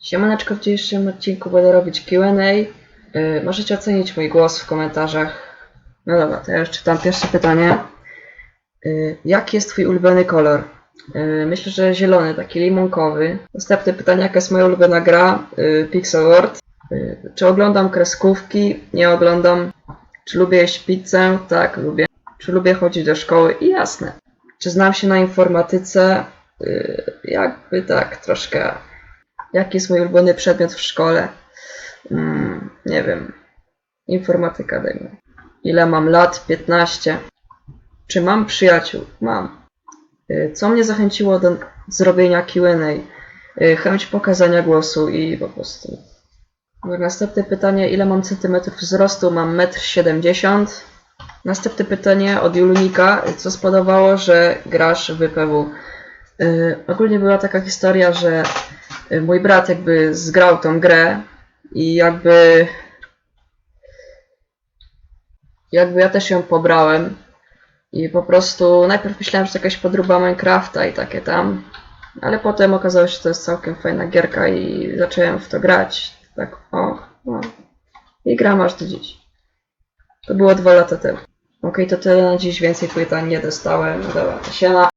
Siemaneczko, w dzisiejszym odcinku będę robić Q&A. Yy, możecie ocenić mój głos w komentarzach. No dobra, to ja już czytam pierwsze pytanie. Yy, jaki jest twój ulubiony kolor? Yy, myślę, że zielony, taki limonkowy. Następne pytanie, jaka jest moja ulubiona gra? Pixel World. Czy oglądam kreskówki? Nie oglądam. Czy lubię jeść pizzę? Tak, lubię. Czy lubię chodzić do szkoły? I jasne. Czy znam się na informatyce? Jakby tak, troszkę. Jaki jest mój ulubiony przedmiot w szkole? Mm, nie wiem. Informatyka dajmy. Ile mam lat? 15. Czy mam przyjaciół? Mam. Y, Co mnie zachęciło do zrobienia Q&A? Y, Chęć pokazania głosu i po prostu. Następne pytanie, ile mam centymetrów wzrostu? Mam 1,70 m. Następne pytanie od Julunika. Co spodobało, że grasz w PW? Y, ogólnie była taka historia, że mój brat jakby zgrał tą grę i jakby jakby ja też ją pobrałem i po prostu najpierw myślałem, że to jakaś podróba Minecrafta i takie tam, ale potem okazało się, że to jest całkiem fajna gierka i zacząłem w to grać. Tak, o, no. I gram aż do dziś. To było dwa lata temu. Okej, to tyle na dziś, więcej pytań nie dostałem. No dobra, siema.